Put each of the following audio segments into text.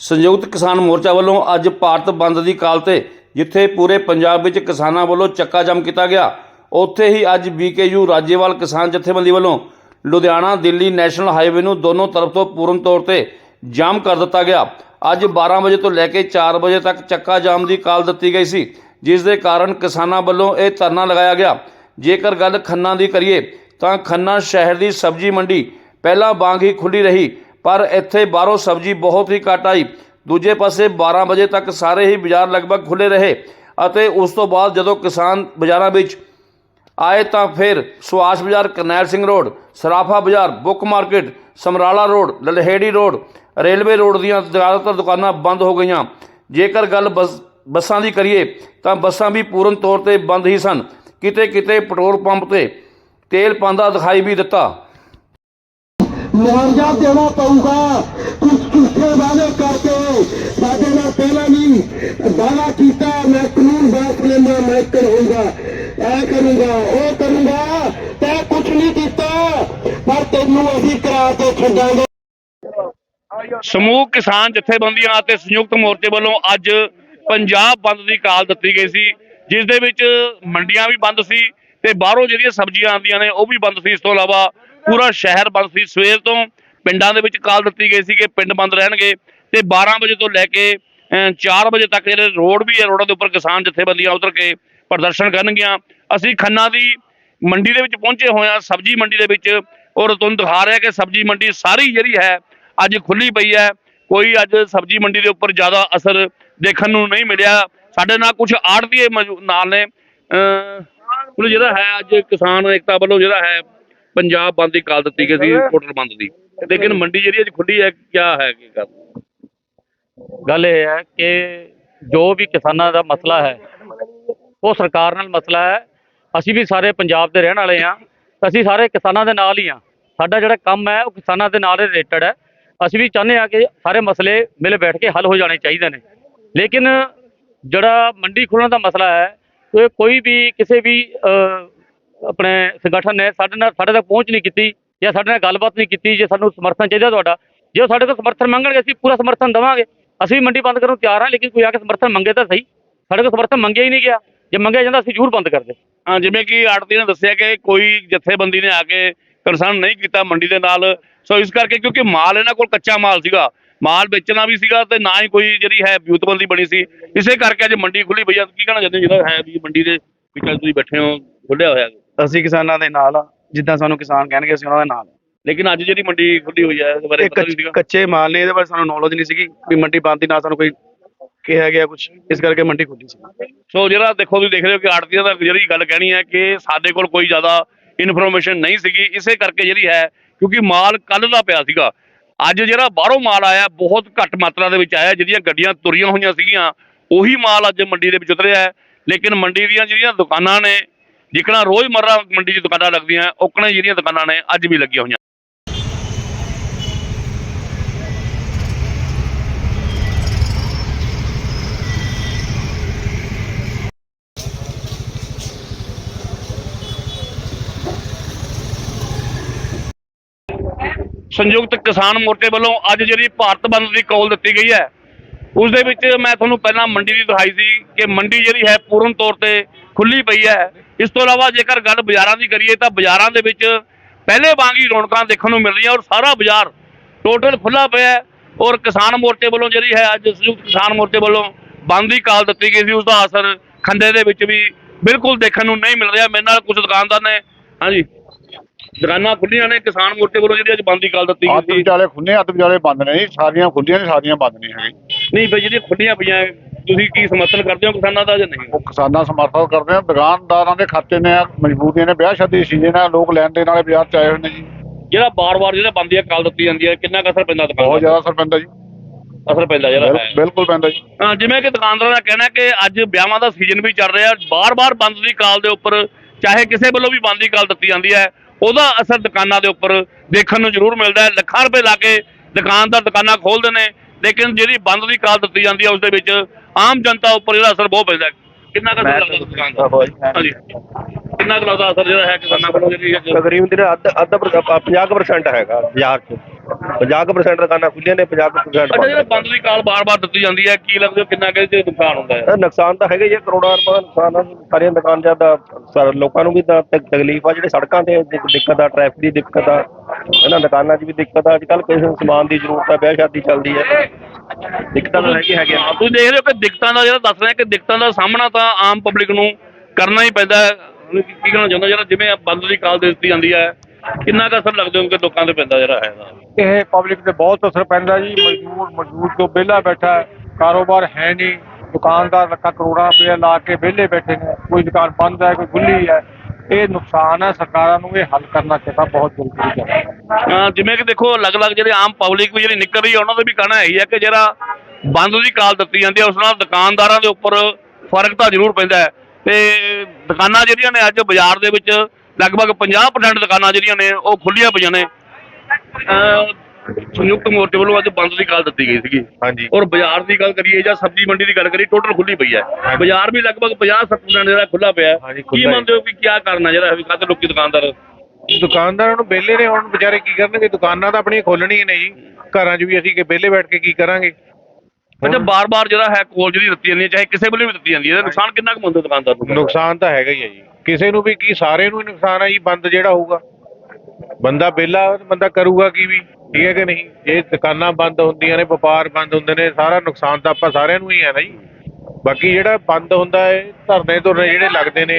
ਸੰਯੁਕਤ ਕਿਸਾਨ ਮੋਰਚਾ ਵੱਲੋਂ ਅੱਜ ਭਾਰਤ ਬੰਦ ਦੀ ਕਾਲ ਤੇ ਜਿੱਥੇ ਪੂਰੇ ਪੰਜਾਬ ਵਿੱਚ ਕਿਸਾਨਾਂ ਵੱਲੋਂ ਚੱਕਾ ਜਾਮ ਕੀਤਾ ਗਿਆ, ਉੱਥੇ ਹੀ ਅੱਜ ਬੀਕੇਯੂ ਰਾਜੇਵਾਲ ਕਿਸਾਨ ਜਥੇਬੰਦੀ ਵੱਲੋਂ ਲੁਧਿਆਣਾ ਦਿੱਲੀ ਨੈਸ਼ਨਲ ਹਾਈਵੇ ਨੂੰ ਦੋਨੋਂ ਤਰਫ ਤੋਂ ਪੂਰਨ ਤੌਰ ਤੇ ਜਾਮ ਕਰ ਦਿੱਤਾ ਗਿਆ। ਅੱਜ 12 ਵਜੇ ਤੋਂ ਲੈ ਕੇ 4 ਵਜੇ ਤੱਕ ਚੱਕਾ ਜਾਮ ਦੀ ਕਾਲ ਦਿੱਤੀ ਗਈ ਸੀ, ਜਿਸ ਦੇ ਕਾਰਨ ਕਿਸਾਨਾਂ ਵੱਲੋਂ ਇਹ ਧਰਨਾ ਲਗਾਇਆ ਗਿਆ। ਜੇਕਰ ਗੱਲ ਖੰਨਾ ਦੀ ਕਰੀਏ, ਤਾਂ ਖੰਨਾ ਸ਼ਹਿਰ ਦੀ ਸਬਜ਼ੀ ਮੰਡੀ ਪਹਿਲਾਂ ਵਾਂਗ ਹੀ ਖੁੱਲੀ ਰਹੀ ਪਰ ਇੱਥੇ ਬਾਹਰੋਂ ਸਬਜ਼ੀ ਬਹੁਤ ਹੀ ਘੱਟ ਆਈ। ਦੂਜੇ ਪਾਸੇ 12 ਵਜੇ ਤੱਕ ਸਾਰੇ ਹੀ ਬਾਜ਼ਾਰ ਲਗਭਗ ਖੁੱਲੇ ਰਹੇ ਅਤੇ ਉਸ ਤੋਂ ਬਾਅਦ ਜਦੋਂ ਕਿਸਾਨ ਬਾਜ਼ਾਰਾਂ ਵਿੱਚ ਆਏ ਤਾਂ ਫਿਰ ਸੁਆਸ ਬਾਜ਼ਾਰ, ਕਰਨੈਲ ਸਿੰਘ ਰੋਡ, ਸਰਾਫਾ ਬਾਜ਼ਾਰ, book market, Samrala road, Lalheri road, railway road ਦੀਆਂ ਜ਼ਿਆਦਾਤਰ ਦੁਕਾਨਾਂ ਬੰਦ ਹੋ ਗਈਆਂ। ਜੇਕਰ ਗੱਲ ਬੱਸ, ਬੱਸਾਂ ਦੀ ਕਰੀਏ ਤਾਂ ਬੱਸਾਂ ਵੀ ਪੂਰਨ ਤੌਰ ਤੇ ਬੰਦ ਹੀ ਸਨ। ਕਿਤੇ ਕਿਤੇ ਪੈਟਰੋਲ ਪੰਪ ਤੇ ਤੇਲ ਪਾਉਂਦਾ ਦਿਖਾਈ ਵੀ ਦਿੱਤਾ। ਮੁਆਵਜ਼ਾ ਦੇਣਾ ਪਊਗਾ। ਕੁਝ ਝੂਠੇ ਵਾਅਦੇ ਕਰਕੇ ਸਾਡੇ ਨਾਲ ਪਹਿਲਾਂ ਵੀ ਵਾਅਦਾ ਕੀਤਾ, ਮੈਂ ਕਾਨੂੰਨ ਬਾਸ ਲੈਂਦਾ, ਮੈਂ ਕਰੂੰਗਾ, ਐ ਕਰੂੰਗਾ, ਉਹ ਕਰੂੰਗਾ, ਤੈਂ ਕੁਝ ਨਹੀਂ ਕੀਤਾ, ਪਰ ਤੈਨੂੰ ਅਸੀਂ ਕਰਾ ਕੇ ਛੱਡਾਂਗੇ। ਸਮੂਹ ਕਿਸਾਨ ਜਥੇਬੰਦੀਆਂ ਅਤੇ ਸੰਯੁਕਤ ਮੋਰਚੇ ਵੱਲੋਂ ਅੱਜ ਪੰਜਾਬ ਬੰਦ ਦੀ ਕਾਲ ਦਿੱਤੀ ਗਈ ਸੀ, ਜਿਸ ਦੇ ਵਿੱਚ ਮੰਡੀਆਂ ਵੀ ਬੰਦ ਸੀ ਤੇ ਬਾਹਰੋਂ ਜਿਹੜੀਆਂ ਸਬਜ਼ੀਆਂ ਆਉਂਦੀਆਂ ਨੇ, ਉਹ ਵੀ ਬੰਦ ਸੀ। ਇਸ ਤੋਂ ਇਲਾਵਾ ਪੂਰਾ ਸ਼ਹਿਰ ਬੰਦ ਸੀ। ਸਵੇਰ ਤੋਂ ਪਿੰਡਾਂ ਦੇ ਵਿੱਚ ਕਾਲ ਦਿੱਤੀ ਗਈ ਸੀ ਕਿ ਪਿੰਡ ਬੰਦ ਰਹਿਣਗੇ ਤੇ 12 ਵਜੇ ਤੋਂ ਲੈ ਕੇ ਅਹ, 4 ਵਜੇ ਤੱਕ ਜਿਹੜੇ ਰੋਡ ਵੀ ਹੈ ਰੋਡਾਂ ਦੇ ਉੱਪਰ ਕਿਸਾਨ ਜਥੇਬੰਦੀਆਂ ਉਤਰ ਕੇ ਪ੍ਰਦਰਸ਼ਨ ਕਰਨਗੀਆਂ। ਅਸੀਂ ਖੰਨਾ ਦੀ ਮੰਡੀ ਦੇ ਵਿੱਚ ਪਹੁੰਚੇ ਹੋਏ ਹਾਂ ਸਬਜ਼ੀ ਮੰਡੀ ਦੇ ਵਿੱਚ ਔਰ ਤੁਹਾਨੂੰ ਦਿਖਾ ਰਿਹਾ ਕਿ ਸਬਜ਼ੀ ਮੰਡੀ ਸਾਰੀ ਜਿਹੜੀ ਹੈ ਅੱਜ ਖੁੱਲੀ ਪਈ ਹੈ। ਕੋਈ ਅੱਜ ਸਬਜ਼ੀ ਮੰਡੀ ਦੇ ਉੱਪਰ ਜ਼ਿਆਦਾ ਅਸਰ ਦੇਖਣ ਨੂੰ ਨਹੀਂ ਮਿਲਿਆ। ਸਾਡੇ ਨਾਲ ਕੁਝ ਆੜਤੀਏ ਨਾਲ ਨੇ ਜਿਹੜਾ ਹੈ ਅੱਜ ਕਿਸਾਨ ਏਕਤਾ ਵੱਲੋਂ ਜਿਹੜਾ ਹੈ ਪੰਜਾਬ ਬੰਦ ਦੀ ਕਾਲ ਦਿੱਤੀ ਗਈ ਸੀ ਟੋਟਲ ਬੰਦ ਦੀ। ਲੇਕਿਨ ਮੰਡੀ ਜਿਹੜੀ ਅੱਜ ਖੁੱਲੀ ਹੈ ਕਿਆ ਹੈ ਕੀ ਗੱਲ? ਗੱਲ ਇਹ ਹੈ ਕਿ ਜੋ ਵੀ ਕਿਸਾਨਾਂ ਦਾ ਮਸਲਾ ਹੈ ਉਹ ਸਰਕਾਰ ਨਾਲ ਮਸਲਾ ਹੈ। ਅਸੀਂ ਵੀ ਸਾਰੇ ਪੰਜਾਬ ਦੇ ਰਹਿਣ ਵਾਲੇ ਹਾਂ। ਅਸੀਂ ਸਾਰੇ ਕਿਸਾਨਾਂ ਦੇ ਨਾਲ ਹੀ ਹਾਂ। ਸਾਡਾ ਜਿਹੜਾ ਕੰਮ ਹੈ ਉਹ ਕਿਸਾਨਾਂ ਦੇ ਨਾਲ ਰਿਲੇਟਡ ਹੈ। ਅਸੀਂ ਵੀ ਚਾਹੁੰਦੇ ਹਾਂ ਕਿ ਸਾਰੇ ਮਸਲੇ ਮਿਲ ਬੈਠ ਕੇ ਹੱਲ ਹੋ ਜਾਣੇ ਚਾਹੀਦੇ ਨੇ। ਲੇਕਿਨ ਜਿਹੜਾ ਮੰਡੀ ਖੁੱਲਣ ਦਾ ਮਸਲਾ ਹੈ ਉਹ ਕੋਈ ਵੀ ਕਿਸੇ ਵੀ ਆਪਣੇ ਸੰਗਠਨ ਨੇ ਸਾਡੇ ਨਾਲ ਸਾਡੇ ਤੱਕ ਪਹੁੰਚ ਨਹੀਂ ਕੀਤੀ ਜਾਂ ਸਾਡੇ ਨਾਲ ਗੱਲਬਾਤ ਨਹੀਂ ਕੀਤੀ ਜੇ ਸਾਨੂੰ ਸਮਰਥਨ ਚਾਹੀਦਾ ਤੁਹਾਡਾ। ਜੇ ਉਹ ਸਾਡੇ ਕੋਲ ਸਮਰਥਨ ਮੰਗਣਗੇ, ਅਸੀਂ ਪੂਰਾ ਸਮਰਥਨ ਦੇਵਾਂਗੇ। ਅਸੀਂ ਵੀ ਮੰਡੀ ਬੰਦ ਕਰਨ ਨੂੰ ਤਿਆਰ ਹਾਂ, ਲੇਕਿਨ ਕੋਈ ਆ ਕੇ ਸਮਰਥਨ ਮੰਗੇ ਤਾਂ ਸਹੀ। ਸਾਡੇ ਕੋਲ ਸਮਰਥਨ ਮੰਗਿਆ ਹੀ ਨਹੀਂ ਗਿਆ। ਜੇ ਮੰਗਿਆ ਜਾਂਦਾ, ਅਸੀਂ ਜ਼ਰੂਰ ਬੰਦ ਕਰਦੇ। ਹਾਂ, ਜਿਵੇਂ ਕਿ ਆੜਤੀ ਨੇ ਦੱਸਿਆ ਕਿ ਕੋਈ ਜਥੇਬੰਦੀ ਨੇ ਆ ਕੇ ਕੰਸਰਨ ਨਹੀਂ ਕੀਤਾ ਮੰਡੀ ਦੇ ਨਾਲ। ਸੋ ਇਸ ਕਰਕੇ ਕਿਉਂਕਿ ਮਾਲ ਇਹਨਾਂ ਕੋਲ ਕੱਚਾ ਮਾਲ ਸੀਗਾ, ਮਾਲ ਵੇਚਣਾ ਵੀ ਸੀਗਾ ਤੇ ਨਾ ਹੀ ਕੋਈ ਜਿਹੜੀ ਹੈ ਵਿਊਤਬੰਦੀ ਬਣੀ ਸੀ। ਇਸੇ ਕਰਕੇ ਅੱਜ ਮੰਡੀ ਖੁੱਲੀ ਪਈ ਆ। ਕੀ ਕਹਿਣਾ ਚਾਹੁੰਦੇ ਜਿਹੜਾ ਹੈ ਵੀ ਮੰਡੀ ਦੇ ਵਿੱਚ ਤੁਸੀਂ ਬੈਠੇ ਹੋ, ਖੁੱਲਿਆ ਹੋਇਆ। ਅਸੀਂ ਕਿਸਾਨਾਂ ਦੇ ਨਾਲ ਆ ਜਿੱਦਾਂ ਸਾਨੂੰ ਕਿਸਾਨ ਕਹਿਣਗੇ ਅਸੀਂ ਉਹਨਾਂ ਦੇ ਨਾਲ ਆ। ਲੇਕਿਨ ਅੱਜ ਜਿਹੜੀ ਮੰਡੀ ਖੁੱਲੀ ਹੋਈ ਹੈ ਇਹਦੇ ਬਾਰੇ ਇਹ ਪਤਾ ਨਹੀਂ ਕੱਚ- ਸੀਗਾ। ਕੱਚੇ ਮਾਲ ਨੇ ਇਹਦੇ ਬਾਰੇ ਸਾਨੂੰ ਨੌਲੇਜ ਨਹੀਂ ਸੀਗੀ ਵੀ ਮੰਡੀ ਬੰਦ ਦੀ ਨਾ ਸਾਨੂੰ ਕੋਈ ਕਿਹਾ ਗਿਆ ਕੁਝ ਇਸ ਕਰਕੇ ਮੰਡੀ ਖੁੱਲੀ ਸੀ। ਸੋ ਜਿਹੜਾ ਦੇਖੋ ਤੁਸੀਂ ਦੇਖ ਰਹੇ ਹੋ ਕਿ ਆੜਤੀਆਂ ਦਾ ਜਿਹੜੀ ਗੱਲ ਕਹਿਣੀ ਹੈ ਕਿ ਸਾਡੇ ਕੋਲ ਕੋਈ ਜ਼ਿਆਦਾ ਇਨਫੋਰਮੇਸ਼ਨ ਨਹੀਂ ਸੀਗੀ ਇਸੇ ਕਰਕੇ ਜਿਹੜੀ ਹੈ ਕਿਉਂਕਿ ਮਾਲ ਕੱਲ ਦਾ ਪਿਆ ਸੀਗਾ। ਅੱਜ ਜਿਹੜਾ ਬਾਹਰੋਂ ਮਾਲ ਆਇਆ ਬਹੁਤ ਘੱਟ ਮਾਤਰਾ ਦੇ ਵਿੱਚ ਆਇਆ ਜਿਹੜੀਆਂ ਗੱਡੀਆਂ ਤੁਰੀਆਂ ਹੋਈਆਂ ਸੀਗੀਆਂ ਉਹੀ ਮਾਲ ਅੱਜ ਮੰਡੀ ਦੇ ਵਿੱਚ ਉਤਰਿਆ ਹੈ। ਲੇਕਿਨ ਮੰਡੀ ਦੀਆਂ ਜਿਹੜੀਆਂ ਦੁਕਾਨਾਂ ਨੇ ਜਿਕਣਾ ਰੋਜ਼ ਰੋਜ਼ਮਰਰਾ ਮੰਡੀ 'ਚ ਦੁਕਾਨਾਂ ਲੱਗਦੀਆਂ ਓਕਣੇ ਜਿਹੜੀਆਂ ਦੁਕਾਨਾਂ ਨੇ, ਅੱਜ ਵੀ ਲੱਗੀਆਂ ਹੋਈਆਂ। ਸੰਯੁਕਤ ਕਿਸਾਨ ਮੋਰਚੇ ਵੱਲੋਂ ਅੱਜ ਜਿਹੜੀ ਭਾਰਤ ਬੰਦ ਦੀ ਕਾਲ ਦਿੱਤੀ ਗਈ ਹੈ ਉਸ ਦੇ ਵਿੱਚ ਮੈਂ ਤੁਹਾਨੂੰ ਪਹਿਲਾਂ ਮੰਡੀ ਦੀ ਦਿਖਾਈ ਸੀ ਕਿ ਮੰਡੀ ਜਿਹੜੀ ਹੈ, ਪੂਰਨ ਤੌਰ ਤੇ ਖੁੱਲੀ ਪਈ ਹੈ। ਇਸ ਤੋਂ ਇਲਾਵਾ ਜੇਕਰ ਗੱਲ ਬਾਜ਼ਾਰਾਂ ਦੀ ਕਰੀਏ ਤਾਂ ਬਾਜ਼ਾਰਾਂ ਦੇ ਵਿੱਚ ਪਹਿਲੇ ਵਾਂਗ ਹੀ ਰੌਣਕਾਂ ਦੇਖਣ ਨੂੰ ਮਿਲ ਰਹੀਆਂ ਔਰ ਸਾਰਾ ਬਾਜ਼ਾਰ ਟੋਟਲ ਖੁੱਲਾ ਪਿਆ ਹੈ ਔਰ ਕਿਸਾਨ ਮੋਰਚੇ ਵੱਲੋਂ ਜਿਹੜੀ ਹੈ ਅੱਜ ਸੰਯੁਕਤ ਕਿਸਾਨ ਮੋਰਚੇ ਵੱਲੋਂ ਬੰਦ ਦੀ ਕਾਲ ਦਿੱਤੀ ਗਈ ਸੀ ਉਸ ਦਾ ਅਸਰ ਖੰਡੇ ਦੇ ਵਿੱਚ ਵੀ ਬਿਲਕੁਲ ਦੇਖਣ ਨੂੰ ਨਹੀਂ ਮਿਲ ਰਿਹਾ। ਮੇਰੇ ਨਾਲ ਕੁਝ ਦੁਕਾਨਦਾਰ ਨੇ ਹਾਂਜੀ। ਦੁਕਾਨਾਂ ਖੁੱਲੀਆਂ ਨੇ ਕਿਸਾਨ ਮੋਰਚੇ ਵੱਲੋਂ ਜਿਹੜੀ ਅੱਜ ਬੰਦ ਦੀ ਕਾਲ ਦਿੱਤੀ ਅੱਧ ਗਈ ਸੀ। ਵਿਚਾਲੇ ਖੁੱਲੇ ਅੱਧ ਵਿਚਾਲੇ ਬੰਦ ਨੇ ਸਾਰੀਆਂ ਖੁੱਲੀਆਂ ਨੇ ਸਾਰੀਆਂ ਬੰਦ ਨਹੀਂ ਹੈਗੀ। ਨਹੀਂ ਬਈ ਜਿਹੜੀਆਂ ਖੁੱਲੀਆਂ ਪਈਆਂ ਤੁਸੀਂ ਕੀ ਸਮਰਥਨ ਕਰਦੇ ਹੋ ਕਿਸਾਨਾਂ ਦਾ ਜਾਂ ਨਹੀਂ? ਉਹ ਕਿਸਾਨਾਂ ਸਮਰਥਨ ਕਰਦੇ ਆ ਦੁਕਾਨਦਾਰਾਂ ਦੇ ਖਾਤੇ ਨੇ ਮਜਬੂਰੀਆਂ ਨੇ ਵਿਆਹ ਸ਼ਾਦੀ ਸੀਜ਼ਨ ਆ ਲੋਕ ਲੈਣ ਦੇ ਨਾਲੇ ਬਾਜ਼ਾਰ ਚ ਆਏ ਹੋਏ ਨੇ ਜੀ। ਜਿਹੜਾ ਬਾਰ-ਬਾਰ ਜਿਹੜਾ ਬੰਦ ਦੀ ਕਾਲ ਦਿੱਤੀ ਜਾਂਦੀ ਹੈ ਕਿੰਨਾ ਕੁ ਅਸਰ ਪੈਂਦਾ ਦੁਕਾਨ ਬਹੁਤ ਜ਼ਿਆਦਾ ਅਸਰ ਪੈਂਦਾ ਜੀ। ਅਸਰ ਪੈਂਦਾ ਜਿਹੜਾ ਹੈ। ਬਿਲਕੁਲ ਪੈਂਦਾ ਜੀ। ਹਾਂ, ਜਿਵੇਂ ਕਿ ਦੁਕਾਨਦਾਰਾਂ ਦਾ ਕਹਿਣਾ ਕਿ ਅੱਜ ਵਿਆਹਾਂ ਦਾ ਸੀਜ਼ਨ ਵੀ ਚੱਲ ਰਿਹਾ ਬਾਰ-ਬਾਰ ਬੰਦ ਦੀ ਕਾਲ ਦੇ ਉੱਪਰ ਚਾਹੇ ਕਿਸੇ ਵੱਲੋਂ ਵੀ ਬੰਦ ਦੀ ਕਾਲ ਦਿੱਤੀ ਜਾਂਦੀ ਹੈ ਉਹਦਾ ਅਸਰ ਦੁਕਾਨਾਂ ਦੇ ਉੱਪਰ ਦੇਖਣ ਨੂੰ ਜ਼ਰੂਰ ਮਿਲਦਾ ਹੈ। ਲੱਖਾਂ ਰੁਪਏ ਲਾ ਕੇ ਦੁਕਾਨਦਾਰ ਦੁਕਾਨਾਂ ਖੋਲ੍ਹਦੇ ਨੇ ਲੇਕਿਨ ਜਿਹੜੀ ਬੰਦ ਦੀ ਕਾਲ ਦਿੱਤੀ ਜਾਂਦੀ ਹੈ ਉਸ ਦੇ ਵਿੱਚ ਆਮ ਜਨਤਾ ਉੱਪਰ ਜਿਹੜਾ ਅਸਰ ਬਹੁਤ ਪੈਂਦਾ ਹੈ। ਕਿੰਨਾ ਕੁ ਅਸਰ ਲੱਗਦਾ ਦੁਕਾਨ ਦਾ? ਹਾਂਜੀ। ਕਿੰਨਾ ਕੁ ਲੱਗਦਾ ਅਸਰ ਜਿਹੜਾ ਹੈ ਕਿਸਾਨਾਂ ਵੱਲੋਂ ਜਿਹੜੀ ਤਕਰੀਬਨ ਜਿਹੜਾ ਅੱਧ ਅੱਧ 50% ਹੈਗਾ ਬਾਜ਼ਾਰ 'ਚ। 50% ਦੁਕਾਨਾਂ ਖੁੱਲੀਆਂ ਨੇ 50% ਅੱਛਾ ਜਿਹੜਾ ਬੰਦ ਦੀ ਕਾਲ ਬਾਰ-ਬਾਰ ਦਿੱਤੀ ਜਾਂਦੀ ਹੈ ਕੀ ਲੱਗਦਾ ਕਿੰਨਾ ਕੁ 'ਚ ਨੁਕਸਾਨ ਹੁੰਦਾ ਹੈ? ਇਹ ਨੁਕਸਾਨ ਤਾਂ ਹੈਗਾ ਹੀ ਹੈ ਕਰੋੜਾਂ ਰੁਪਏ ਦਾ ਨੁਕਸਾਨ ਆ। ਸਾਰੀਆਂ ਦੁਕਾਨਦਾਰ ਦਾ ਸਰ ਲੋਕਾਂ ਨੂੰ ਵੀ ਤਾਂ ਤਕ- ਤਕਲੀਫ ਆ ਜਿਹੜੇ ਸੜਕਾਂ ਤੇ ਦਿੱਕਤ ਆ ਟ੍ਰੈਫਿਕ ਦੀ ਦਿੱਕਤ ਆ ਇਹਨਾਂ ਦੁਕਾਨਾਂ 'ਚ ਵੀ ਦਿੱਕਤ ਆ। ਅੱਜ ਕੱਲ ਕਿਸੇ ਨੂੰ ਸਮਾਨ ਦੀ ਜ਼ਰੂਰਤ ਆ ਵਿਆਹ ਸ਼ਾਦੀ ਚੱਲਦੀ ਹੈ। ਦਿੱਕਤਾਂ ਤਾਂ ਹੈਗੀ ਹੈਗੀਆਂ। ਹਾਂ, ਤੁਸੀਂ ਦੇਖ ਰਹੇ ਹੋ ਕਿ ਦਿੱਕਤਾਂ ਦਾ ਜਿਹੜਾ ਦੱਸ ਰਹੇ ਕਿ ਦਿੱਕਤਾਂ ਦਾ ਸਾਹਮਣਾ ਤਾਂ ਆਮ ਪਬਲਿਕ ਨੂੰ ਕਰਨਾ ਹੀ ਪੈਂਦਾ ਹੈ। ਕੀ ਕੀ ਕਹਿਣਾ ਚਾਹੁੰਦਾ ਜਿਹੜਾ ਜਿਵੇਂ ਬੰਦ ਦੀ ਕਾਲ ਦੇ ਦਿੱਤੀ ਜਾਂਦੀ ਹੈ ਕਿੰਨਾ ਕੁ ਅਸਰ ਲੱਗਦਾ ਕਿ ਲੋਕਾਂ ਤੇ ਪੈਂਦਾ ਜਿਹੜਾ ਹੈ ਇਹ ਪਬਲਿਕ ਤੇ ਬਹੁਤ ਅਸਰ ਪੈਂਦਾ ਜੀ। ਮਜ਼ਦੂਰ ਮਜ਼ਦੂਰ ਤੋਂ ਵਿਹਲਾ ਬੈਠਾ ਹੈ ਕਾਰੋਬਾਰ ਹੈ ਨਹੀਂ। ਦੁਕਾਨਦਾਰ ਲੱਖਾਂ ਕਰੋੜਾਂ ਰੁਪਏ ਲਾ ਕੇ ਵਿਹਲੇ ਬੈਠੇ ਨੇ। ਕੋਈ ਦੁਕਾਨ ਬੰਦ ਹੈ ਕੋਈ ਖੁੱਲੀ ਹੈ। ਇਹ ਨੁਕਸਾਨ ਹੈ ਸਰਕਾਰਾਂ ਨੂੰ ਇਹ ਹੱਲ ਕਰਨਾ ਚਾਹੀਦਾ ਬਹੁਤ ਜ਼ਰੂਰੀ ਹੈ। ਹਾਂ, ਜਿਵੇਂ ਕਿ ਦੇਖੋ ਅਲੱਗ-ਅਲੱਗ ਜਿਹੜੇ ਆਮ ਪਬਲਿਕ ਵੀ ਜਿਹੜੀ ਨਿਕਲ ਰਹੀ ਹੈ ਉਹਨਾਂ ਦਾ ਵੀ ਕਹਿਣਾ ਹੈ ਕਿ ਜਿਹੜਾ ਬੰਦ ਦੀ ਕਾਲ ਦਿੱਤੀ ਜਾਂਦੀ ਹੈ ਉਸ ਨਾਲ ਦੁਕਾਨਦਾਰਾਂ ਦੇ ਉੱਪਰ ਫ਼ਰਕ ਤਾਂ ਜ਼ਰੂਰ ਪੈਂਦਾ ਹੈ। ਤੇ ਦੁਕਾਨਾਂ ਜਿਹੜੀਆਂ ਨੇ ਅੱਜ ਬਾਜ਼ਾਰ ਦੇ ਵਿੱਚ ਲਗਭਗ 50% ਦੁਕਾਨਾਂ ਜਿਹੜੀਆਂ ਨੇ ਉਹ ਖੁੱਲੀਆਂ ਪਈਆਂ ਨੇ। ਸੰਯੁਕਤ ਮੋਰਚੇ ਵੱਲੋਂ ਅੱਜ ਬੰਦ ਦੀ ਕਾਲ ਦਿੱਤੀ ਗਈ ਸੀਗੀ। ਹਾਂਜੀ। ਔਰ ਬਾਜ਼ਾਰ ਦੀ ਗੱਲ ਕਰੀਏ ਜਾਂ ਸਬਜ਼ੀ ਮੰਡੀ ਦੀ ਗੱਲ ਕਰੀਏ ਟੋਟਲ ਖੁੱਲੀ ਪਈ ਹੈ। ਬਾਜ਼ਾਰ ਵੀ ਲਗਭਗ 50-60% ਜਿਹੜਾ ਖੁੱਲਾ ਪਿਆ ਹੈ। ਕੀ। ਮੰਨਦੇ ਹੋ ਕਿ ਕੀ ਕਾਰਨ ਹੈ ਜਿਹੜਾ ਵੀ ਕਾਹਤੇ ਲੋਕੀ ਦੁਕਾਨਦਾਰ? ਦੁਕਾਨਦਾਰਾਂ ਨੂੰ ਵਿਹਲੇ ਨੇ ਹੁਣ ਵਿਚਾਰੇ ਕੀ ਕਰਨਗੇ? ਦੁਕਾਨਾਂ ਤਾਂ ਆਪਣੀਆਂ ਖੋਲਣੀਆਂ ਨੇ ਜੀ। ਘਰਾਂ 'ਚ ਵੀ ਅਸੀਂ ਕਿ ਵਿਹਲੇ ਬੈਠ ਕੇ ਕੀ ਕਰਾਂਗੇ? ਅੱਛਾ ਬਾਰ-ਬਾਰ ਜਿਹੜਾ ਹੈ ਕੋਲ ਜਿਹੜੀ ਦਿੱਤੀ ਜਾਂਦੀ ਹੈ ਚਾਹੇ ਕਿਸੇ ਵੱਲੋਂ ਵੀ ਦਿੱਤੀ ਜਾਂਦੀ ਹੈ ਇਹਦਾ ਨੁਕਸਾਨ ਕਿੰਨਾ ਕੁ ਮੰਨਦੇ ਦੁਕਾਨਦਾਰ ਨੂੰ? ਨੁਕਸਾਨ ਤਾਂ ਹੈਗਾ ਹੀ ਹੈ ਜੀ। ਕਿਸੇ ਨੂੰ ਵੀ ਕੀ ਸਾਰੇ ਨੂੰ ਹੀ ਨੁਕਸਾਨ ਹੈ ਜੀ ਬੰਦ ਜਿਹੜਾ ਹੋਊਗਾ। ਬੰਦਾ ਵਿਹਲਾ ਬੰਦਾ ਕਰੂਗਾ ਕੀ ਵੀ ਠੀਕ ਹੈ ਕਿ ਨਹੀਂ? ਇਹ ਦੁਕਾਨਾਂ ਬੰਦ ਹੁੰਦੀਆਂ ਨੇ ਵਪਾਰ ਬੰਦ ਹੁੰਦੇ ਨੇ ਸਾਰਾ ਨੁਕਸਾਨ ਤਾਂ ਆਪਾਂ ਸਾਰਿਆਂ ਨੂੰ ਹੀ ਹੈ ਨਾ ਜੀ। ਬਾਕੀ ਜਿਹੜਾ ਬੰਦ ਹੁੰਦਾ ਹੈ ਧਰਨੇ ਧੁਰਨੇ ਜਿਹੜੇ ਲੱਗਦੇ ਨੇ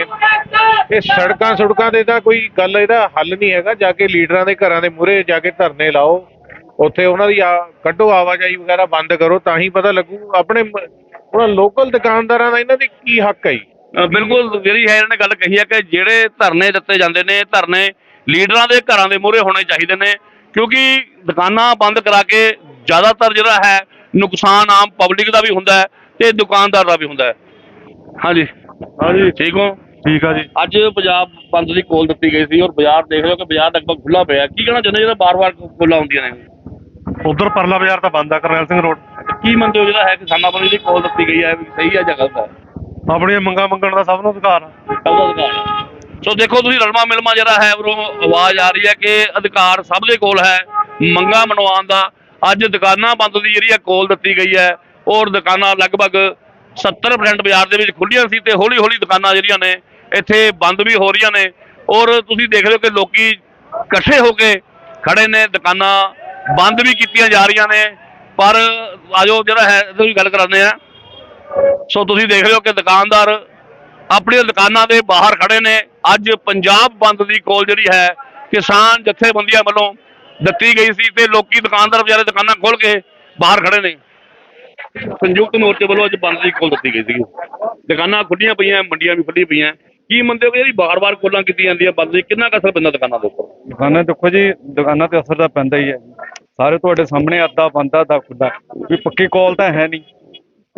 ਇਹ ਸੜਕਾਂ ਸੁੜਕਾਂ ਤੇ ਤਾਂ ਕੋਈ ਗੱਲ ਇਹਦਾ ਹੱਲ ਨਹੀਂ ਹੈਗਾ। ਜਾ ਕੇ ਲੀਡਰਾਂ ਦੇ ਘਰਾਂ ਦੇ ਮੂਹਰੇ ਜਾ ਕੇ ਧਰਨੇ ਲਾਓ। ਉੱਥੇ ਉਹਨਾਂ ਦੀ ਆ ਕੱਢੋ ਆਵਾਜਾਈ ਵਗੈਰਾ ਬੰਦ ਕਰੋ ਤਾਂ ਹੀ ਪਤਾ ਲੱਗੂ ਆਪਣੇ ਉਹਨਾਂ ਲੋਕਲ ਦੁਕਾਨਦਾਰਾਂ ਦਾ ਇਹਨਾਂ ਦੀ ਕੀ ਹੱਕ ਹੈ ਬਿਲਕੁਲ ਜਿਹੜੀ ਹੈ ਇਹਨਾਂ ਨੇ ਗੱਲ ਕਹੀ ਹੈ ਕਿ ਜਿਹੜੇ ਧਰਨੇ ਦਿੱਤੇ ਜਾਂਦੇ ਨੇ ਧਰਨੇ ਲੀਡਰਾਂ ਦੇ ਘਰਾਂ ਦੇ ਮੂਹਰੇ ਹੋਣੇ ਚਾਹੀਦੇ ਨੇ ਕਿਉਂਕਿ ਦੁਕਾਨਾਂ ਬੰਦ ਕਰਾ ਕੇ ਜ਼ਿਆਦਾਤਰ ਜਿਹੜਾ ਹੈ ਨੁਕਸਾਨ ਆਮ ਪਬਲਿਕ ਦਾ ਵੀ ਹੁੰਦਾ ਹੈ ਤੇ ਦੁਕਾਨਦਾਰ ਦਾ ਵੀ ਹੁੰਦਾ ਹੈ। ਹਾਂਜੀ। ਹਾਂਜੀ। ਠੀਕ ਹੋ? ਠੀਕ ਆ ਜੀ। ਅੱਜ ਪੰਜਾਬ ਬੰਦ ਦੀ ਕੋਲ ਦਿੱਤੀ ਗਈ ਸੀ ਔਰ ਬਾਜ਼ਾਰ ਦੇਖ ਰਹੇ ਹੋ ਕਿ ਬਾਜ਼ਾਰ ਲਗਭਗ ਖੁੱਲਾ ਪਿਆ। ਕੀ ਕਹਿਣਾ ਚਾਹੁੰਦੇ ਜਿਹੜਾ ਬਾਰ-ਬਾਰ ਖੁੱਲਾ ਹੁੰਦੀਆਂ ਨੇ? ਉਧਰ ਪਰਲਾ ਬਾਜ਼ਾਰ ਤਾਂ ਬੰਦ ਆ ਕਰਨੈਲ ਸਿੰਘ ਰੋਡ। ਕੀ ਮੰਨਦੇ ਹੋ ਜਿਹੜਾ ਹੈ ਕਿਸਾਨਾਂ ਵੱਲੋਂ ਜਿਹੜੀ ਕੋਲ ਦਿੱਤੀ ਗਈ ਹੈ ਵੀ ਸਹੀ ਹੈ ਜਾਂ ਗਲਤ ਹੈ ਆਪਣੀਆਂ ਮੰਗਾਂ ਮੰਗਣ ਦਾ ਸਭ ਨੂੰ ਅਧਿਕਾਰ ਆ। ਸਭ ਦਾ ਅਧਿਕਾਰ ਹੈ ਸੋ ਦੇਖੋ ਤੁਸੀਂ ਰਲਮਾ ਮਿਲਮਾ ਜਿਹੜਾ ਹੈ ਉਰੋਂ ਆਵਾਜ਼ ਆ ਰਹੀ ਹੈ ਕਿ ਅਧਿਕਾਰ ਸਭ ਦੇ ਕੋਲ ਹੈ ਮੰਗਾ ਮਨਵਾਉਣ ਦਾ। ਅੱਜ ਦੁਕਾਨਾਂ ਬੰਦ ਦੀ ਜਿਹੜੀ ਹੈ ਕੋਲ ਦਿੱਤੀ ਗਈ ਹੈ। ਔਰ ਦੁਕਾਨਾਂ ਲਗਭਗ 70% ਬਾਜ਼ਾਰ ਦੇ ਵਿੱਚ ਖੁੱਲੀਆਂ ਸੀ ਤੇ ਹੌਲੀ ਹੌਲੀ ਦੁਕਾਨਾਂ ਜਿਹੜੀਆਂ ਨੇ ਇੱਥੇ ਬੰਦ ਵੀ ਹੋ ਰਹੀਆਂ ਨੇ। ਔਰ ਤੁਸੀਂ ਦੇਖ ਰਹੇ ਹੋ ਕਿ ਲੋਕੀ ਇਕੱਠੇ ਹੋ ਕੇ ਖੜੇ ਨੇ। ਦੁਕਾਨਾਂ ਬੰਦ ਵੀ ਕੀਤੀਆਂ ਜਾ ਰਹੀਆਂ ਨੇ, ਪਰ ਆਜੋ ਜਿਹੜਾ ਹੈ, ਇਹਦੀ ਗੱਲ ਕਰਾਉਂਦੇ ਆ ਸੋ ਤੁਸੀਂ ਦੇਖ ਰਹੇ ਹੋ ਕਿ ਦੁਕਾਨਦਾਰ ਆਪਣੀਆਂ ਦੁਕਾਨਾਂ ਦੇ ਬਾਹਰ ਖੜੇ ਨੇ। ਅੱਜ ਪੰਜਾਬ ਬੰਦ ਦੀ ਕੋਲ ਜਿਹੜੀ ਹੈ, ਕਿਸਾਨ ਜਥੇਬੰਦੀਆਂ ਵੱਲੋਂ ਦਿੱਤੀ ਗਈ ਸੀ ਤੇ ਲੋਕੀ ਦੁਕਾਨਦਾਰ ਵਿਚਾਰੇ ਦੁਕਾਨਾਂ ਖੋਲ ਕੇ ਬਾਹਰ ਖੜੇ ਨੇ। ਸੰਯੁਕਤ ਮੋਰਚੇ ਵੱਲੋਂ ਅੱਜ ਬੰਦ ਦੀ ਕੋਲ ਦਿੱਤੀ ਗਈ ਸੀ। ਦੁਕਾਨਾਂ ਖੁੱਲੀਆਂ ਪਈਆਂ, ਮੰਡੀਆਂ ਵੀ ਖੁੱਲੀਆਂ ਪਈਆਂ। ਕੀ ਮੰਨਦੇ ਹੋ ਕਿ ਜਿਹੜੀ ਬਾਰ-ਬਾਰ ਕੋਲਾਂ ਕੀਤੀਆਂ ਜਾਂਦੀਆਂ ਬੰਦ ਦੀ ਕਿੰਨਾ ਕੁ ਅਸਰ ਪੈਂਦਾ ਦੁਕਾਨਾਂ ਦੇ ਉੱਪਰ? ਦੁਕਾਨਾਂ ਦੇਖੋ ਜੀ, ਦੁਕਾਨਾਂ ਤੇ ਅਸਰ ਤਾਂ ਪੈਂਦਾ ਹੀ ਹੈ। ਸਾਰੇ ਤੁਹਾਡੇ ਸਾਹਮਣੇ ਅੱਧਾ ਬੰਦਾ ਅੱਧਾ ਖੁੱਲਾ ਵੀ ਪੱਕੀ ਕਾਲ ਤਾਂ ਹੈ ਨਹੀਂ।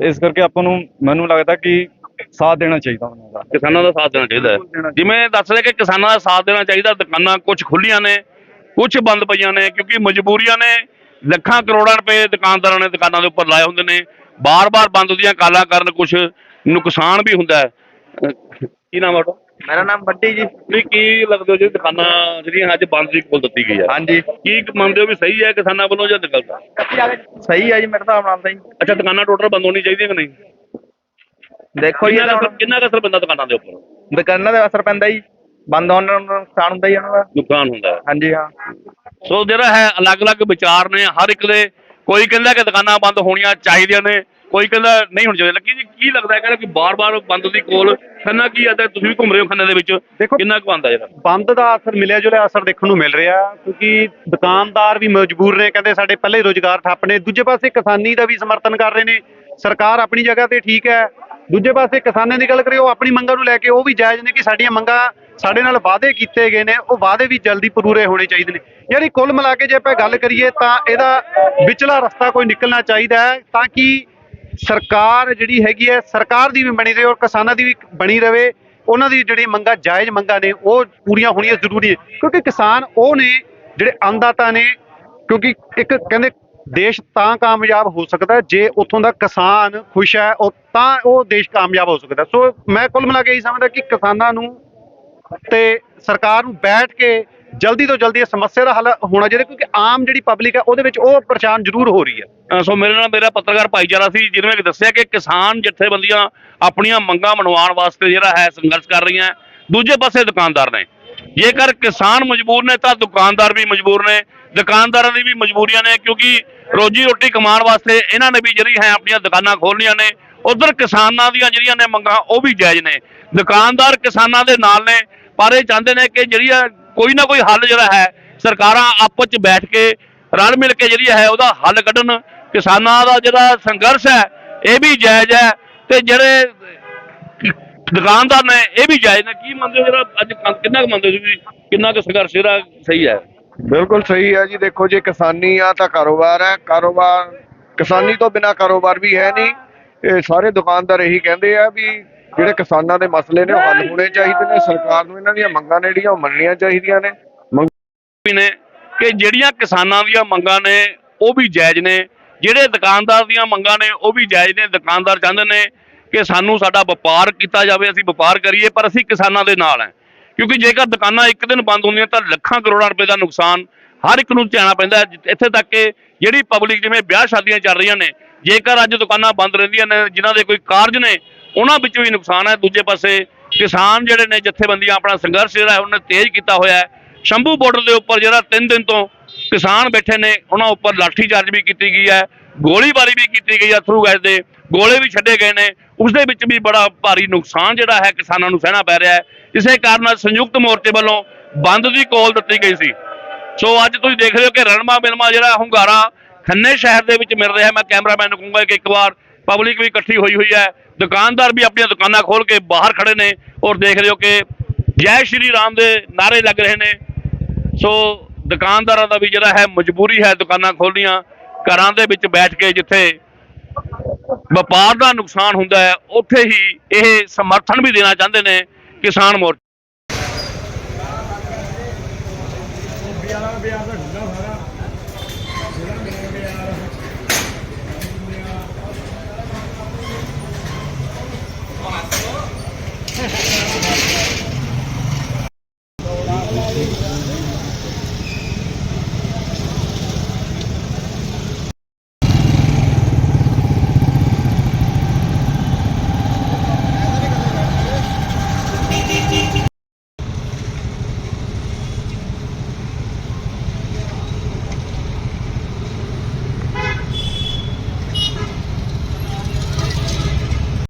ਇਸ ਕਰਕੇ ਆਪਾਂ ਨੂੰ ਮੈਨੂੰ ਲੱਗਦਾ ਕਿ ਸਾਥ ਦੇਣਾ ਚਾਹੀਦਾ ਉਹਨਾਂ ਦਾ। ਕਿਸਾਨਾਂ ਦਾ ਸਾਥ ਦੇਣਾ ਚਾਹੀਦਾ ਹੈ। ਜਿਵੇਂ ਦੱਸ ਰਹੇ ਕਿ ਕਿਸਾਨਾਂ ਦਾ ਸਾਥ ਦੇਣਾ ਚਾਹੀਦਾ ਦੁਕਾਨਾਂ ਕੁਝ ਖੁੱਲੀਆਂ ਨੇ ਕੁਝ ਬੰਦ ਪਈਆਂ ਨੇ ਕਿਉਂਕਿ ਮਜਬੂਰੀਆਂ ਨੇ। ਲੱਖਾਂ ਕਰੋੜਾਂ ਰੁਪਏ ਦੁਕਾਨਦਾਰਾਂ ਨੇ ਦੁਕਾਨਾਂ ਦੇ ਉੱਪਰ ਲਾਏ ਹੁੰਦੇ ਨੇ। ਬਾਰ-ਬਾਰ ਬੰਦ ਦੀਆਂ ਕਾਲਾਂ ਕਾਰਨ ਕੁਝ ਨੁਕਸਾਨ ਵੀ ਹੁੰਦਾ ਹੈ। ਅਹ ਕੀ ਨਾਮ ਹੈ ਤੁਹਾਡਾ? ਮੇਰਾ ਨਾਮ ਬੱਟੀ ਜੀ। ਨਹੀਂ ਕੀ ਲੱਗਦਾ ਜੀ ਦੁਕਾਨਾਂ ਜਿਹੜੀਆਂ ਅੱਜ ਬੰਦ ਦੀ ਕੋਲ ਦਿੱਤੀ ਗਈ ਹੈ ਹਾਂਜੀ। ਕੀ ਮੰਨਦੇ ਹੋ ਵੀ ਸਹੀ ਹੈ ਕਿਸਾਨਾਂ ਵੱਲੋਂ ਜਾਂ ਗਲਤ ਹੈ ਸਹੀ ਹੈ ਜੀ ਮੇਰੇ ਹਿਸਾਬ ਨਾਲ ਤਾਂ ਜੀ ਅੱਛਾ ਦੁਕਾਨਾਂ ਟੋਟਲ ਬੰਦ ਹੋਣੀ ਚਾਹੀਦੀਆਂ ਕਿ ਨਹੀਂ? ਦੇਖੋ ਜੀ ਕਿੰਨਾ ਕੁ ਅਸਰ- ਕਿੰਨਾ ਕੁ ਅਸਰ ਪੈਂਦਾ ਦੁਕਾਨਾਂ ਦੇ ਉੱਪਰ? ਦੁਕਾਨਾਂ ਦਾ ਅਸਰ ਪੈਂਦਾ ਜੀ। ਬੰਦ ਹੋਣ ਨਾਲ ਨੁਕਸਾਨ ਹੁੰਦਾ ਜੀ ਉਹਨਾਂ ਦਾ। ਨੁਕਸਾਨ ਹੁੰਦਾ ਹੈ। ਹਾਂਜੀ ਹਾਂ। ਸੋ ਜਿਹੜਾ ਹੈ ਅਲੱਗ-ਅਲੱਗ ਵਿਚਾਰ ਨੇ ਹਰ ਇੱਕ ਦੇ। ਕੋਈ ਕਹਿੰਦਾ ਕਿ ਦੁਕਾਨਾਂ ਬੰਦ ਹੋਣੀਆਂ ਚਾਹੀਦੀਆਂ ਨੇ ਕੋਈ ਕਹਿੰਦਾ ਨਹੀਂ ਹੋਣੀ ਚਾਹੀਦੀ ਲੱਕੀ ਜੀ ਕੀ ਲੱਗਦਾ ਹੈ ਕਹਿੰਦਾ ਕਿ ਬਾਰ-ਬਾਰ ਬੰਦ ਦੀ ਕੋਲ ਖੰਨਾ ਕੀ ਆਦਾ ਤੁਸੀਂ ਵੀ ਘੁੰਮ ਰਹੇ ਹੋ ਖੰਨੇ ਦੇ ਵਿੱਚ? ਦੇਖੋ- ਕਿੰਨਾ ਕੁ ਆਉਂਦਾ ਜਿਹੜਾ ਬੰਦ ਦਾ ਅਸਰ ਮਿਲਿਆ ਜੁਲਿਆ ਅਸਰ ਦੇਖਣ ਨੂੰ ਮਿਲ ਰਿਹਾ ਕਿਉਂਕਿ ਦੁਕਾਨਦਾਰ ਵੀ ਮਜਬੂਰ ਨੇ ਕਹਿੰਦੇ ਸਾਡੇ ਪਹਿਲੇ ਰੋਜ਼ਗਾਰ ਠੱਪ ਨੇ। ਦੂਜੇ ਪਾਸੇ ਕਿਸਾਨੀ ਦਾ ਵੀ ਸਮਰਥਨ ਕਰ ਰਹੇ ਨੇ। ਸਰਕਾਰ ਆਪਣੀ ਜਗ੍ਹਾ ਤੇ ਠੀਕ ਹੈ। ਦੂਜੇ ਪਾਸੇ ਕਿਸਾਨਾਂ ਦੀ ਗੱਲ ਕਰੀਏ ਉਹ ਆਪਣੀ ਮੰਗਾਂ ਨੂੰ ਲੈ ਕੇ ਉਹ ਵੀ ਜਾਇਜ਼ ਨੇ ਕਿ ਸਾਡੀਆਂ ਮੰਗਾਂ ਸਾਡੇ ਨਾਲ ਵਾਅਦੇ ਕੀਤੇ ਗਏ ਨੇ। ਉਹ ਵਾਅਦੇ ਵੀ ਜਲਦੀ ਪੂਰੇ ਹੋਣੇ ਚਾਹੀਦੇ ਨੇ। ਯਾਨੀ ਕੁੱਲ ਮਿਲਾ ਕੇ ਜੇ ਆਪਾਂ ਗੱਲ ਕਰੀਏ ਤਾਂ ਇਹਦਾ ਵਿਚਲਾ ਰਸਤਾ ਕੋਈ ਨਿਕਲਣਾ ਚਾਹੀਦਾ ਹੈ ਤਾਂ ਕਿ ਸਰਕਾਰ ਜਿਹੜੀ ਹੈਗੀ ਹੈ, ਸਰਕਾਰ ਦੀ ਵੀ ਬਣੀ ਰਹੇ ਔਰ ਕਿਸਾਨਾਂ ਦੀ ਵੀ ਬਣੀ ਰਹੇ, ਉਹਨਾਂ ਦੀ ਜਿਹੜੀ ਮੰਗਾਂ, ਜਾਇਜ਼ ਮੰਗਾਂ ਨੇ, ਉਹ ਪੂਰੀਆਂ ਹੋਣੀਆਂ ਜ਼ਰੂਰੀ ਹੈ ਕਿਉਂਕਿ ਕਿਸਾਨ ਉਹ ਨੇ, ਜਿਹੜੇ ਅੰਨਦਾਤਾ ਨੇ, ਕਿਉਂਕਿ ਇੱਕ ਕਹਿੰਦੇ ਦੇਸ਼ ਤਾਂ ਕਾਮਯਾਬ ਹੋ ਸਕਦਾ ਜੇ ਉੱਥੋਂ ਦਾ ਕਿਸਾਨ ਖੁਸ਼ ਹੈ, ਉਹ ਤਾਂ ਉਹ ਦੇਸ਼ ਕਾਮਯਾਬ ਹੋ ਸਕਦਾ। ਸੋ ਮੈਂ ਕੁੱਲ ਮਿਲਾ ਕੇ ਇਹੀ ਸਮਝਦਾ ਕਿ ਕਿਸਾਨਾਂ ਨੂੰ ਤੇ ਸਰਕਾਰ ਨੂੰ ਬੈਠ ਕੇ ਜਲਦੀ ਤੋਂ ਜਲਦੀ ਇਹ ਸਮੱਸਿਆ ਦਾ ਹੱਲ ਹੋਣਾ ਚਾਹੀਦਾ, ਕਿਉਂਕਿ ਆਮ ਜਿਹੜੀ ਪਬਲਿਕ ਹੈ ਉਹਦੇ ਵਿੱਚ ਉਹ ਪਰੇਸ਼ਾਨ ਜ਼ਰੂਰ ਹੋ ਰਹੀ ਹੈ। ਸੋ ਮੇਰੇ ਨਾਲ ਮੇਰਾ ਪੱਤਰਕਾਰ ਭਾਈਚਾਰਾ ਸੀ, ਜਿਹਨੇ ਕਿ ਦੱਸਿਆ ਕਿ ਕਿਸਾਨ ਜਥੇਬੰਦੀਆਂ ਆਪਣੀਆਂ ਮੰਗਾਂ ਮਨਵਾਉਣ ਵਾਸਤੇ ਜਿਹੜਾ ਹੈ ਸੰਘਰਸ਼ ਕਰ ਰਹੀਆਂ। ਦੂਜੇ ਪਾਸੇ ਦੁਕਾਨਦਾਰ ਨੇ। ਜੇਕਰ ਕਿਸਾਨ ਮਜਬੂਰ ਨੇ, ਤਾਂ ਦੁਕਾਨਦਾਰ ਵੀ ਮਜਬੂਰ ਨੇ, ਦੁਕਾਨਦਾਰਾਂ ਦੀ ਵੀ ਮਜਬੂਰੀਆਂ ਨੇ, ਕਿਉਂਕਿ ਰੋਜੀ ਰੋਟੀ ਕਮਾਉਣ ਵਾਸਤੇ ਇਹਨਾਂ ਨੇ ਵੀ ਜਿਹੜੀ ਹੈ ਆਪਣੀਆਂ ਦੁਕਾਨਾਂ ਖੋਲ੍ਹਣੀਆਂ ਨੇ। ਉਧਰ ਕਿਸਾਨਾਂ ਦੀਆਂ ਜਿਹੜੀਆਂ ਨੇ ਮੰਗਾਂ, ਉਹ ਵੀ ਜਾਇਜ਼ ਨੇ। ਦੁਕਾਨਦਾਰ ਕਿਸਾਨਾਂ ਦੇ ਨਾਲ ਨੇ, ਪਰ ਇਹ ਚਾਹੁੰਦੇ ਨੇ ਕਿ ਜਿਹੜੀਆਂ ਕੋਈ ਨਾ ਕੋਈ ਹੱਲ ਜਿਹੜਾ ਹੈ, ਸਰਕਾਰਾਂ ਆਪਸ ਚ ਬੈਠ ਕੇ ਰਲ ਮਿਲ ਕੇ ਜਿਹੜੀ ਹੈ ਉਹਦਾ ਹੱਲ ਕੱਢਣ। ਕਿਸਾਨਾਂ ਦਾ ਜਿਹੜਾ ਸੰਘਰਸ਼ ਹੈ, ਇਹ ਵੀ ਜਾਇਜ਼ ਹੈ ਤੇ ਜਿਹੜੇ ਦੁਕਾਨਦਾਰ ਨੇ, ਇਹ ਵੀ ਜਾਇਜ਼ ਨੇ। ਕੀ ਮੰਨਦੇ ਹੋ ਜਿਹੜਾ ਅੱਜ ਕਿੰਨਾ ਕੁ ਮੰਨਦੇ ਹੋ ਤੁਸੀਂ? ਕਿੰਨਾ ਕੁ ਸੰਘਰਸ਼ ਜਿਹੜਾ ਸਹੀ ਹੈ? ਬਿਲਕੁਲ ਸਹੀ ਹੈ ਜੀ। ਦੇਖੋ ਜੇ ਕਿਸਾਨੀ ਆ ਤਾਂ ਕਾਰੋਬਾਰ ਹੈ। ਕਾਰੋਬਾਰ ਕਿਸਾਨੀ ਤੋਂ ਬਿਨਾ ਕਾਰੋਬਾਰ ਵੀ ਹੈ ਨਹੀਂ। ਇਹ ਸਾਰੇ ਦੁਕਾਨਦਾਰ ਇਹੀ ਕਹਿੰਦੇ ਆ ਵੀ ਜਿਹੜੇ ਕਿਸਾਨਾਂ ਦੇ ਮਸਲੇ ਨੇ ਉਹ ਹੱਲ ਹੋਣੇ ਚਾਹੀਦੇ ਨੇ। ਸਰਕਾਰ ਨੂੰ ਇਹਨਾਂ ਦੀਆਂ ਮੰਗਾਂ ਨੇ ਜਿਹੜੀਆਂ ਉਹ ਮੰਨਣੀਆਂ ਚਾਹੀਦੀਆਂ ਨੇ। ਮੰਗ ਵੀ ਨੇ ਕਿ ਜਿਹੜੀਆਂ ਕਿਸਾਨਾਂ ਦੀਆਂ ਮੰਗਾਂ ਨੇ, ਉਹ ਵੀ ਜਾਇਜ਼ ਨੇ। ਜਿਹੜੇ ਦੁਕਾਨਦਾਰ ਦੀਆਂ ਮੰਗਾਂ ਨੇ, ਉਹ ਵੀ ਜਾਇਜ਼ ਨੇ। ਦੁਕਾਨਦਾਰ ਚਾਹੁੰਦੇ ਨੇ ਕਿ ਸਾਨੂੰ ਸਾਡਾ ਵਪਾਰ ਕੀਤਾ ਜਾਵੇ, ਅਸੀਂ ਵਪਾਰ ਕਰੀਏ, ਪਰ ਅਸੀਂ ਕਿਸਾਨਾਂ ਦੇ ਨਾਲ ਹੈ। ਕਿਉਂਕਿ ਜੇਕਰ ਦੁਕਾਨਾਂ ਇੱਕ ਦਿਨ ਬੰਦ ਹੁੰਦੀਆਂ ਤਾਂ ਲੱਖਾਂ ਕਰੋੜਾਂ ਰੁਪਏ ਦਾ ਨੁਕਸਾਨ ਹਰ ਇੱਕ ਨੂੰ ਝਾਣਾ ਪੈਂਦਾ ਇੱਥੇ ਤੱਕ ਕਿ ਜਿਹੜੀ ਪਬਲਿਕ, ਜਿਵੇਂ ਵਿਆਹ ਸ਼ਾਦੀਆਂ ਚੱਲ ਰਹੀਆਂ ਨੇ, ਜੇਕਰ ਅੱਜ ਦੁਕਾਨਾਂ ਬੰਦ ਰਹਿੰਦੀਆਂ ਨੇ, ਜਿਨ੍ਹਾਂ ਦੇ ਕੋਈ ਕਾਰਜ ਨੇ ਉਹਨਾਂ ਵਿੱਚ ਵੀ ਨੁਕਸਾਨ ਹੈ। ਦੂਜੇ ਪਾਸੇ ਕਿਸਾਨ ਜਿਹੜੇ ਨੇ, ਜਥੇਬੰਦੀਆਂ ਆਪਣਾ ਸੰਘਰਸ਼ ਜਿਹੜਾ ਹੈ, ਉਹਨੇ ਤੇਜ਼ ਕੀਤਾ ਹੋਇਆ ਹੈ। ਸ਼ੰਭੂ ਬਾਰਡਰ ਦੇ ਉੱਪਰ ਜਿਹੜਾ 3 ਦਿਨ ਤੋਂ ਕਿਸਾਨ ਬੈਠੇ ਨੇ, ਉਹਨਾਂ ਉੱਪਰ ਲਾਠੀ ਚਾਰਜ ਵੀ ਕੀਤੀ ਗਈ ਹੈ। ਗੋਲੀਬਾਰੀ ਵੀ ਕੀਤੀ ਗਈ ਹੈ ਥਰੂ ਗੈਸ ਦੇ। ਗੋਲੇ ਵੀ ਛੱਡੇ ਗਏ ਨੇ। ਉਸ ਦੇ ਵਿੱਚ ਵੀ ਬੜਾ ਭਾਰੀ ਨੁਕਸਾਨ ਜਿਹੜਾ ਹੈ ਕਿਸਾਨਾਂ ਨੂੰ ਸਹਿਣਾ ਪੈ ਰਿਹਾ ਹੈ। ਇਸੇ ਕਾਰਨ ਸੰਯੁਕਤ ਮੋਰਚੇ ਵੱਲੋਂ ਬੰਦ ਦੀ ਕਾਲ ਦਿੱਤੀ ਗਈ ਸੀ। ਸੋ ਅੱਜ ਤੁਸੀਂ ਦੇਖ ਰਹੇ ਹੋ ਕਿ ਰਣਮਾ ਬਿਲਮਾ ਜਿਹੜਾ ਹੁੰਗਾਰਾ ਖੰਨੇ ਸ਼ਹਿਰ ਦੇ ਵਿੱਚ ਮਿਲ ਰਿਹਾ ਮੈਂ ਕੈਮਰਾਮੈਨ ਨੂੰ ਕਹੂੰਗਾ ਕਿ ਇੱਕ ਵਾਰ ਪਬਲਿਕ ਵੀ ਇਕੱਠੀ ਹੋਈ ਹੋਈ ਹੈ। ਦੁਕਾਨਦਾਰ ਵੀ ਆਪਣੀਆਂ ਦੁਕਾਨਾਂ ਖੋਲ ਕੇ ਬਾਹਰ ਖੜੇ ਨੇ ਔਰ ਦੇਖ ਰਹੇ ਹੋ ਕਿ ਜੈ ਸ਼੍ਰੀ ਰਾਮ ਦੇ ਨਾਰੇ ਲੱਗ ਰਹੇ ਨੇ। ਸੋ ਦੁਕਾਨਦਾਰਾਂ ਦਾ ਵੀ ਜਿਹੜਾ ਹੈ ਮਜਬੂਰੀ ਹੈ ਦੁਕਾਨਾਂ ਖੋਲ੍ਹਣੀਆਂ। ਘਰਾਂ ਦੇ ਵਿੱਚ ਬੈਠ ਕੇ ਜਿੱਥੇ ਵਪਾਰ ਦਾ ਨੁਕਸਾਨ ਹੁੰਦਾ ਹੈ, ਉੱਥੇ ਹੀ ਇਹ ਸਮਰਥਨ ਵੀ ਦੇਣਾ ਚਾਹੁੰਦੇ ਨੇ ਕਿਸਾਨ ਮੋਰਚਾ।